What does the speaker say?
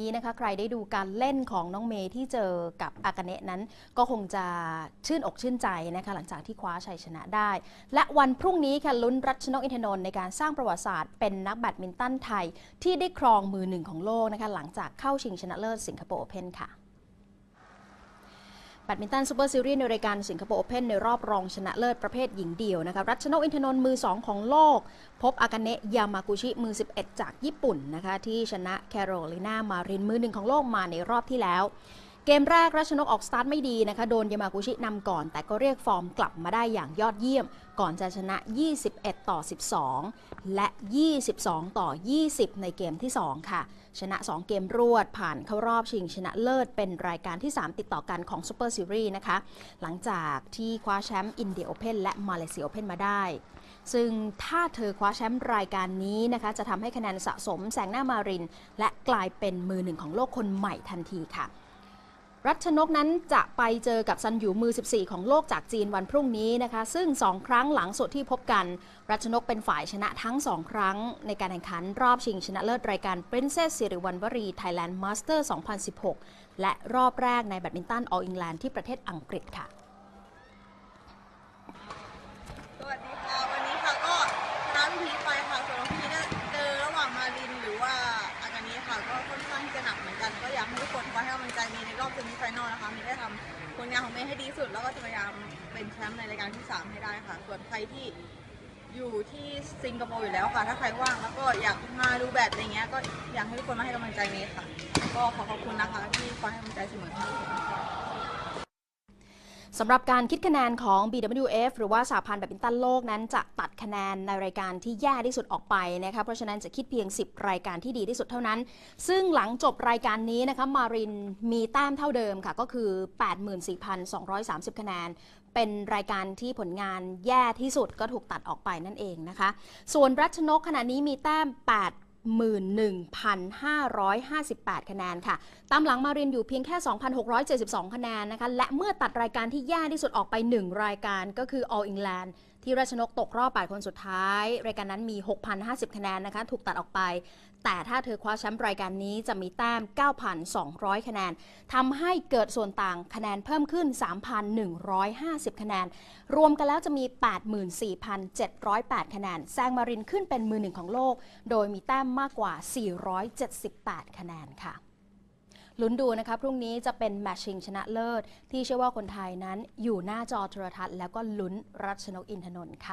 นี้นะคะใครได้ดูการเล่นของน้องเมย์ที่เจอกับอากาเนะนั้น ก็คงจะชื่นอกชื่นใจนะคะหลังจากที่คว้าชัยชนะได้ และวันพรุ่งนี้ค่ะลุ้นรัชนกอินทนนท์ในการสร้างประวัติศาสตร์เป็นนักแบดมินตันไทย ที่ได้ครองมือหนึ่งของโลกนะคะหลังจากเข้าชิงชนะเลิศสิงคโปร์โอเพนค่ะ แบดมินตันซูเปอร์ซีรีส์ในรายการสิงคโปร์โอเพนในรอบรองชนะเลิศประเภทหญิงเดี่ยวนะคะรัชนกอินทนนท์มือ 2 ของโลก พบอากาเนะยามากุชิมือ 11 จากญี่ปุ่นนะคะที่ชนะแคโรลินามารินมือหนึ่งของโลกมาในรอบที่แล้ว เกมแรกรัชนกออกสตาร์ทไม่ดีนะคะ โดนยามากุชินำก่อน แต่ก็เรียกฟอร์มกลับมาได้อย่างยอดเยี่ยม ก่อนจะชนะ 21 ต่อ 12 และ 22 ต่อ 20 ในเกมที่ 2 ค่ะ ชนะ 2 เกมรวดผ่านเข้ารอบชิงชนะเลิศ เป็นรายการที่ 3 ติดต่อกันของซูเปอร์ซีรีส์นะคะ หลังจากที่คว้าแชมป์อินเดียโอเพนและมาเลเซียโอเพนมาได้ ซึ่งถ้าเธอคว้าแชมป์รายการนี้นะคะ จะทำให้คะแนนสะสมแซงหน้ามาริน และกลายเป็นมือหนึ่งของโลกคนใหม่ทันทีค่ะ รัชนกนั้นจะไปเจอกับซันหยูมือ 14 ของโลกจากจีนวันพรุ่งนี้นะคะ ซึ่ง 2 ครั้งหลังสุดที่พบกัน รัชนกเป็นฝ่ายชนะทั้ง 2 ครั้ง ในการแข่งขันรอบชิงชนะเลิศรายการ Princess สิริวัณวรี Thailand Master 2016 และรอบแรกในแบดมินตัน All England ที่ประเทศอังกฤษค่ะสวัสดีค่ะวันนี้ค่ะก็ชนะพี่พีชไปค่ะส่วนน้องพี่เนี่ยเจอระหว่างมารินหรือว่าอากานีค่ะก็ค่อนข้างจะหนักเหมือนกันก็อยากให้ทุกคนคอยให้กำลังใจ ลนะคะมีได้ทำผลงานของเมย์ให้ดีสุด แล้วก็จะพยายามเป็นแชมป์ในรายการที่ 3 ให้ได้ค่ะ ส่วนใครที่อยู่ที่สิงคโปร์อยู่แล้วค่ะ ถ้าใครว่างแล้วก็อยากมาดูแบดอะไรเงี้ยก็อยากให้ทุกคนมาให้กำลังใจเมย์ค่ะ ก็ขอขอบคุณนะคะที่คอยให้กำลังใจเสมอค่ะ สำหรับการคิดคะแนนของ BWF หรือว่าสหพันธ์แบดมินตันโลกนั้นจะตัดคะแนนในรายการที่แย่ที่สุดออกไปนะคะเพราะฉะนั้นจะคิดเพียง 10 รายการที่ดีที่สุดเท่านั้น ซึ่งหลังจบรายการนี้นะคะมารินมีแต้มเท่าเดิมค่ะก็คือ 84,230 คะแนนเป็นรายการที่ผลงานแย่ที่สุดก็ถูกตัดออกไปนั่นเองนะคะ ส่วนรัชนกขณะนี้มีแต้ม8 11,558 คะแนนค่ะ ตามหลังมารินอยู่เพียงแค่ 2,672 คะแนนนะคะ และเมื่อตัดรายการที่แย่ที่สุดออกไป 1 รายการก็คือ All England ที่ราชนกตกรอบ 8 คนสุดท้าย รายการนั้นมี 6,050 คะแนนนะคะ ถูกตัดออกไป แต่ถ้าเธอคว้าแชมป์รายการนี้จะมีแต้ม 9,200 คะแนนทำให้เกิดส่วนต่างคะแนนเพิ่มขึ้น 3,150 คะแนน รวมกันแล้วจะมี 84,708 คะแนนแซงมารินขึ้นเป็นมือหนึ่งของโลก โดยมีแต้มมากกว่า 478 คะแนนค่ะ ลุ้นดูนะคะพรุ่งนี้จะเป็นแมชชิงชนะเลิศ ที่เชื่อว่าคนไทยนั้นอยู่หน้าจอโทรทัศน์แล้วก็ลุ้นรัชนกอินทนนท์ค่ะ